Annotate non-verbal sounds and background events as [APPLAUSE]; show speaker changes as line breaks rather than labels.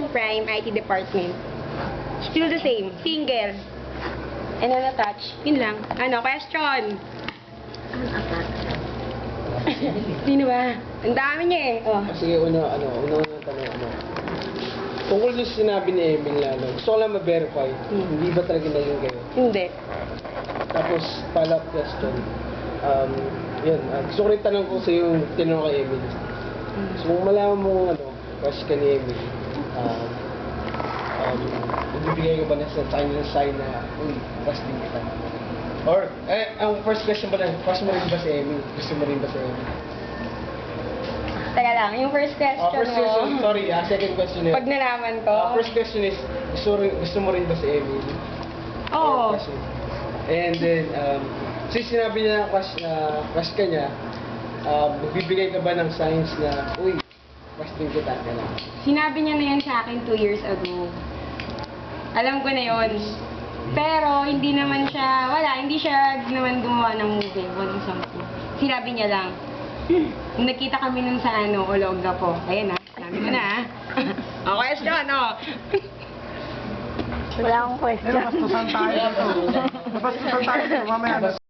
Prime IT Department. Still the same. Single. And unattached. Yun lang. Ano, question? [LAUGHS] Sino ba? Ang dami niya eh. Oh.
Ah, Sige, una, ano, una, una tanong, ano. Tungkol sa sinabi ni Emil ano, gusto ko lang ma-verify,
Hmm.
hindi ba talaga naging kayo?
Hindi.
Tapos, follow-up question. Um, yun, ah, gusto ko rin tanong ko sa yung tinanong kay Emil. So, kung malaman mo, ano, crush ka ni Emil, um, um, ibibigay ko ba na sa kanya ng sign na, uy, din kita? Or, eh, ang first question ba lang, crush mo rin ba si Emil? Gusto mo rin ba si Emil?
Teka lang, yung first question
Ah, first question,
mo.
sorry, ah, second question is,
Pag nalaman ko.
Ah, first question is, gusto, rin, gusto mo rin ba si Emily?
Oo.
Mo? And then, um, since sinabi niya na crush, na crush ka niya, um, magbibigay ka ba ng signs na, uy, din kita, gano'n.
Sinabi niya na yan sa akin two years ago. Alam ko na yon. Pero, hindi naman siya, wala, hindi siya naman gumawa ng movie, walang sampu. Sinabi niya lang, [LAUGHS] nung nagkita kami nun sa ano, Olonga po. Ayan na, sabi mo na ah. [LAUGHS] O, question, oh.
Wala akong question.
Napastusan tayo dito. [LAUGHS] Napastusan tayo. Mamaya na.